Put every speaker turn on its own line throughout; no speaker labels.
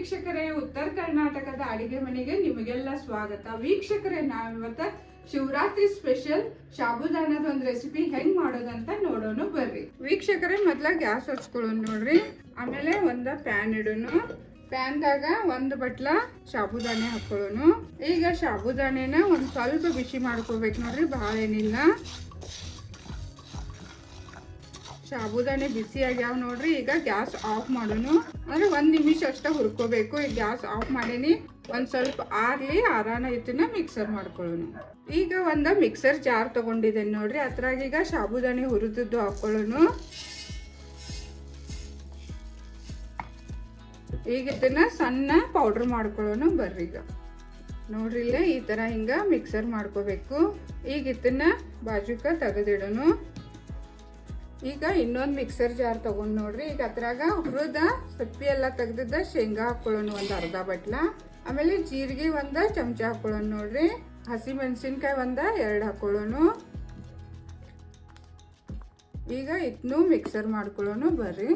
ವೀಕ್ಷಕರೇ, ಉತ್ತರ ಕರ್ನಾಟಕದ ಅಡಿಗೆ ಮನೆಗೆ ನಿಮಗೆಲ್ಲ ಸ್ವಾಗತ. ವೀಕ್ಷಕರೇ, ನಾವಿವತ್ತ ಶಿವರಾತ್ರಿ ಸ್ಪೆಷಲ್ ಸಾಬುದಾನದ ಒಂದ್ ರೆಸಿಪಿ ಹೆಂಗ್ ಮಾಡೋದಂತ ನೋಡೋಣ ಬರ್ರಿ. ವೀಕ್ಷಕರೇ, ಮೊದ್ಲ ಗ್ಯಾಸ್ ಹಚ್ಕೊಳ್ಳೋಣ ನೋಡ್ರಿ. ಆಮೇಲೆ ಒಂದ ಪ್ಯಾನ್ ಇಡೋನು ಪ್ಯಾನ್ದಾಗ ಒಂದು ಬಟ್ಲ ಸಾಬುದಾನೆ ಹಾಕೊಳ್ಳೋಣ. ಈಗ ಸಾಬುದಾನೆನ ಒಂದ್ ಸ್ವಲ್ಪ ಬಿಸಿ ಮಾಡ್ಕೋಬೇಕು ನೋಡ್ರಿ ಭಾಳ ಏನಿಲ್ಲ. ಸಾಬುದಾನೆ ಬಿಸಿ ಆಗ್ಯಾವ ನೋಡ್ರಿ, ಈಗ ಗ್ಯಾಸ್ ಆಫ್ ಮಾಡೋನು. ಅಂದ್ರೆ ಒಂದ್ ನಿಮಿಷ ಅಷ್ಟೇ ಹುರ್ಕೋಬೇಕು. ಈಗ ಗ್ಯಾಸ್ ಆಫ್ ಮಾಡೀನಿ. ಒಂದ್ ಸ್ವಲ್ಪ ಆರ್ಲಿ ಆರಾನ ಇದನ್ನ ಮಿಕ್ಸರ್ ಮಾಡ್ಕೊಳ್ಳೋಣ ಈಗ ಒಂದ ಮಿಕ್ಸರ್ ಜಾರ್ ತಗೊಂಡಿದ್ದೇನೆ ನೋಡ್ರಿ, ಅದ್ರಾಗ ಈಗ ಸಾಬುದಾನಿ ಹುರಿದದ್ದು ಹಾಕೊಳ್ಳೋನು. ಈಗ ಇದನ್ನ ಸಣ್ಣ ಪೌಡರ್ ಮಾಡ್ಕೊಳ್ಳೋಣ ಬರ್ರಿ ಈಗ. ನೋಡ್ರಿ ಇಲ್ಲೇ ಈ ತರ ಹಿಂಗ ಮಿಕ್ಸರ್ ಮಾಡ್ಕೋಬೇಕು. ಈಗ ಇದನ್ನ ಬಾಜುಕ ತೆಗೆದಿಡೋನು. ಈಗ ಇನ್ನೊಂದು ಮಿಕ್ಸರ್ ಜಾರ್ ತಗೊಂಡು ನೋಡ್ರಿ. ಈಗ ಅದ್ರಾಗ ಹುರಿದ ಸಪ್ಪಿ ಎಲ್ಲ ತೆಗ್ದಿದ್ದ ಶೇಂಗಾ ಹಾಕೊಳ್ಳೋಣ ಒಂದು ಅರ್ಧ ಬಟ್ಲ. ಆಮೇಲೆ ಜೀರಿಗೆ ಒಂದ ಚಮಚ ಹಾಕೊಳ್ಳೋಣ ನೋಡ್ರಿ. ಹಸಿ ಮೆಣಸಿನ್ಕಾಯಿ ಒಂದ ಎರಡು ಹಾಕೊಳ್ಳೋಣ ಈಗ ಇದನ್ನು ಮಿಕ್ಸರ್ ಮಾಡ್ಕೊಳ್ಳೋಣ ಬರ್ರಿ.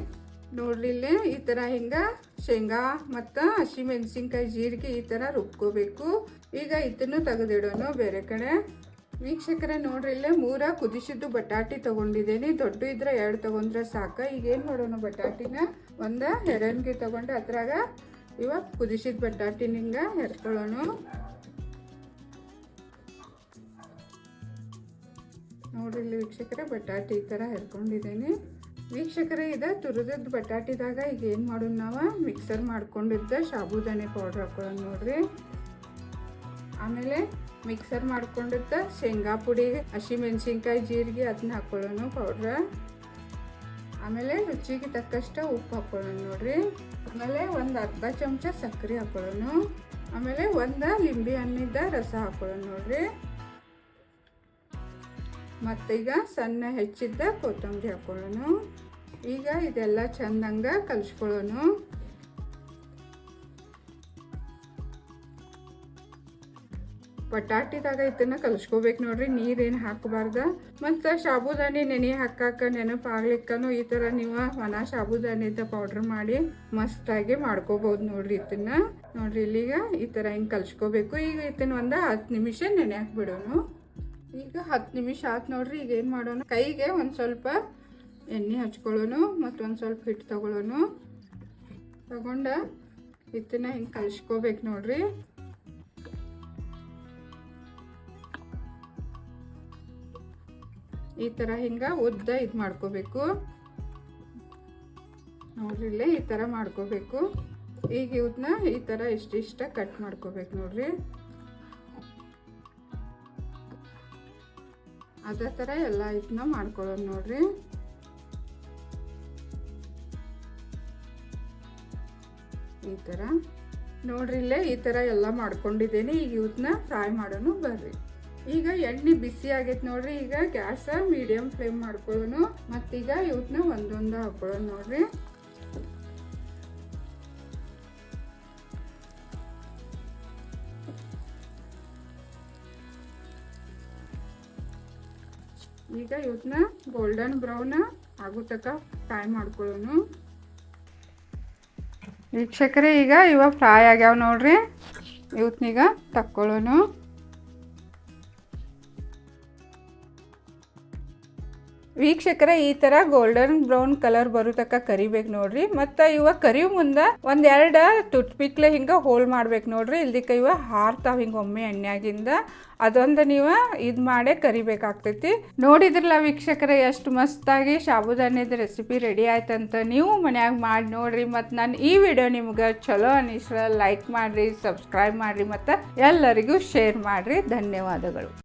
ನೋಡ್ರಿ ಇಲ್ಲಿ ಈ ತರ ಹಿಂಗೆ ಶೇಂಗಾ ಮತ್ತು ಹಸಿ ಮೆಣಸಿನ್ಕಾಯಿ ಜೀರಿಗೆ ಈ ತರ ರುಬ್ಕೋಬೇಕು. ಈಗ ಇದನ್ನು ತೆಗೆದಿಡೋಣ ಬೇರೆ ಕಡೆ. ವೀಕ್ಷಕರೇ ನೋಡ್ರಿ, ಇಲ್ಲೇ ಮೂರ ಕುದಿಸಿದ್ದು ಬಟಾಟಿ ತಗೊಂಡಿದ್ದೇನೆ. ದೊಡ್ಡ ಇದ್ರೆ ಎರಡು ತಗೊಂಡ್ರೆ ಸಾಕ. ಈಗ ಏನು ಮಾಡೋಣ ಬಟಾಟಿನ? ಒಂದ ಹೆರನ್ಗೆ ತಗೊಂಡು ಅದ್ರಾಗ ಇವಾಗ ಕುದಿಸಿದ ಬಟಾಟಿನ ಹಿಂಗ ಹೆರ್ಕೊಳ್ಳೋಣ. ನೋಡ್ರಿ, ಇಲ್ಲಿ ವೀಕ್ಷಕರೇ ಬಟಾಟಿ ಈ ಥರ ಹೆರ್ಕೊಂಡಿದ್ದೀನಿ. ವೀಕ್ಷಕರೇ, ಇದ ತುರಿದದ್ದು ಬಟಾಟಿದಾಗ ಈಗ ಏನು ಮಾಡೋಣ ನಾವು? ಮಿಕ್ಸರ್ ಮಾಡ್ಕೊಂಡಿದ್ದ ಸಾಬುದಾನೆ ಪೌಡ್ರ್ ಹಾಕೊಳ್ಳೋಣ ನೋಡ್ರಿ. ಆಮೇಲೆ ಮಿಕ್ಸರ್ ಮಾಡ್ಕೊಂಡಿದ್ದ ಶೇಂಗಾ ಪುಡಿ, ಹಸಿ ಮೆಣಸಿನ್ಕಾಯಿ ಜೀರಿಗೆ ಅದನ್ನ ಹಾಕೊಳ್ಳೋಣ ಪೌಡ್ರ ಆಮೇಲೆ ರುಚಿಗೆ ತಕ್ಕಷ್ಟು ಉಪ್ಪು ಹಾಕೊಳ್ಳೋಣ ನೋಡ್ರಿ. ಆಮೇಲೆ ಒಂದು ಅರ್ಧ ಚಮಚ ಸಕ್ಕರೆ ಹಾಕೊಳ್ಳೋಣ ಆಮೇಲೆ ಒಂದು ಲಿಂಬೆ ಹಣ್ಣಿದ್ದ ರಸ ಹಾಕೊಳ್ಳೋಣ ನೋಡ್ರಿ. ಮತ್ತೀಗ ಸಣ್ಣ ಹೆಚ್ಚಿದ್ದ ಕೊತ್ತಂಬರಿ ಹಾಕೊಳ್ಳೋಣ ಈಗ ಇದೆಲ್ಲ ಚಂದಂಗ ಕಲಿಸ್ಕೊಳ್ಳೋಣ ಬಟಾಟಿದಾಗ ಇದನ್ನ ಕಲಿಸ್ಕೋಬೇಕು ನೋಡ್ರಿ, ನೀರೇನು ಹಾಕಬಾರ್ದ. ಮತ್ತು ಸಾಬುದಾನಿ ನೆನೆ ಹಾಕಾಕ ನೆನಪಾಗ್ಲಿಕ್ಕನು ಈ ಥರ ನೀವು ಒಣ ಸಾಬುದಾನಿದ ಪೌಡ್ರ್ ಮಾಡಿ ಮಸ್ತಾಗಿ ಮಾಡ್ಕೋಬೋದು ನೋಡ್ರಿ ಇದನ್ನ. ನೋಡ್ರಿ ಇಲ್ಲಿಗ ಈ ಥರ ಹಿಂಗೆ ಕಲಿಸ್ಕೋಬೇಕು. ಈಗ ಇದನ್ನ ಒಂದು ಹತ್ತು ನಿಮಿಷ ನೆನೆ ಹಾಕ್ಬಿಡೋನು. ಈಗ ಹತ್ತು ನಿಮಿಷ ಆತು ನೋಡ್ರಿ, ಈಗ ಏನು ಮಾಡೋಣ ಕೈಗೆ ಒಂದು ಸ್ವಲ್ಪ ಎಣ್ಣೆ ಹಚ್ಕೊಳ್ಳೋನು ಮತ್ತು ಒಂದು ಸ್ವಲ್ಪ ಹಿಟ್ಟು ತಗೊಳ್ಳೋನು ತಗೊಂಡ ಇದನ್ನ ಹಿಂಗೆ ಕಲಿಸ್ಕೋಬೇಕು ನೋಡ್ರಿ. ಈ ಥರ ಹಿಂಗೆ ಉದ್ದ ಇದು ಮಾಡ್ಕೋಬೇಕು. ನೋಡ್ರಿ ಇಲ್ಲೇ ಈ ಥರ ಮಾಡ್ಕೋಬೇಕು. ಈಗ ಇವನ್ನ ಈ ಥರ ಇಷ್ಟಿಷ್ಟ ಕಟ್ ಮಾಡ್ಕೋಬೇಕು ನೋಡ್ರಿ. ಅದೇ ಥರ ಎಲ್ಲ ಇದನ್ನ ಮಾಡ್ಕೊಳ್ಳೋದು ನೋಡ್ರಿ. ಈ ಥರ ನೋಡ್ರಿ ಇಲ್ಲೇ ಈ ಥರ ಎಲ್ಲ ಮಾಡ್ಕೊಂಡಿದ್ದೇನೆ. ಈಗ ಇವನ್ನ ಫ್ರೈ ಮಾಡೋಣ ಬರ್ರಿ. ಈಗ ಎಣ್ಣೆ ಬಿಸಿ ಆಗೈತೆ ನೋಡ್ರಿ, ಈಗ ಗ್ಯಾಸ ಮೀಡಿಯಂ ಫ್ಲೇಮ್ ಮಾಡ್ಕೊಳ್ಳೋನು, ಮತ್ತೀಗ ಇವತ್ತನ್ನ ಒಂದೊಂದು ಹಾಕೊಳ್ಳೋಣ ನೋಡ್ರಿ. ಈಗ ಇವತ್ತನ್ನ ಗೋಲ್ಡನ್ ಬ್ರೌನ್ ಆಗೋ ತಕ್ಕ ಫ್ರೈ ಮಾಡ್ಕೊಳ್ಳೋನು. ವೀಕ್ಷಕರೇ, ಈಗ ಇವಾಗ ಫ್ರೈ ಆಗ್ಯಾವ ನೋಡ್ರಿ, ಇವತ್ನೀಗ ತಕ್ಕೊಳ್ಳೋನು. ವೀಕ್ಷಕರೇ, ಈ ಥರ ಗೋಲ್ಡನ್ ಬ್ರೌನ್ ಕಲರ್ ಬರೋ ತನಕ ಕರಿಬೇಕು ನೋಡ್ರಿ. ಮತ್ತು ಇವಾಗ ಕರಿಯೋ ಮುಂದೆ ಒಂದೆರಡು ತುಟ್ಪಿಕ್ಲೆ ಹಿಂಗೆ ಹೋಲ್ ಮಾಡ್ಬೇಕು ನೋಡ್ರಿ. ಇಲ್ದಿಕ್ಕ ಇವ ಹಾರ್ತಾವ ಹಿಂಗೆ ಒಮ್ಮೆ ಎಣ್ಣೆಯಾಗಿಂದ. ಅದೊಂದು ನೀವು ಇದು ಮಾಡೇ ಕರಿಬೇಕಾಗ್ತೈತಿ. ನೋಡಿದ್ರಲ್ಲ ವೀಕ್ಷಕರ, ಎಷ್ಟು ಮಸ್ತಾಗಿ ಸಾಬುದಾನಿದ ರೆಸಿಪಿ ರೆಡಿ ಆಯ್ತಂತ ನೀವು ಮನ್ಯಾಗ ಮಾಡಿ ನೋಡ್ರಿ. ಮತ್ತು ನಾನು ಈ ವಿಡಿಯೋ ನಿಮ್ಗೆ ಚಲೋ ಅನಿಸ್ರ ಲೈಕ್ ಮಾಡಿರಿ ಸಬ್ಸ್ಕ್ರೈಬ್ ಮಾಡಿರಿ, ಮತ್ತು ಎಲ್ಲರಿಗೂ ಶೇರ್ ಮಾಡಿರಿ. ಧನ್ಯವಾದಗಳು.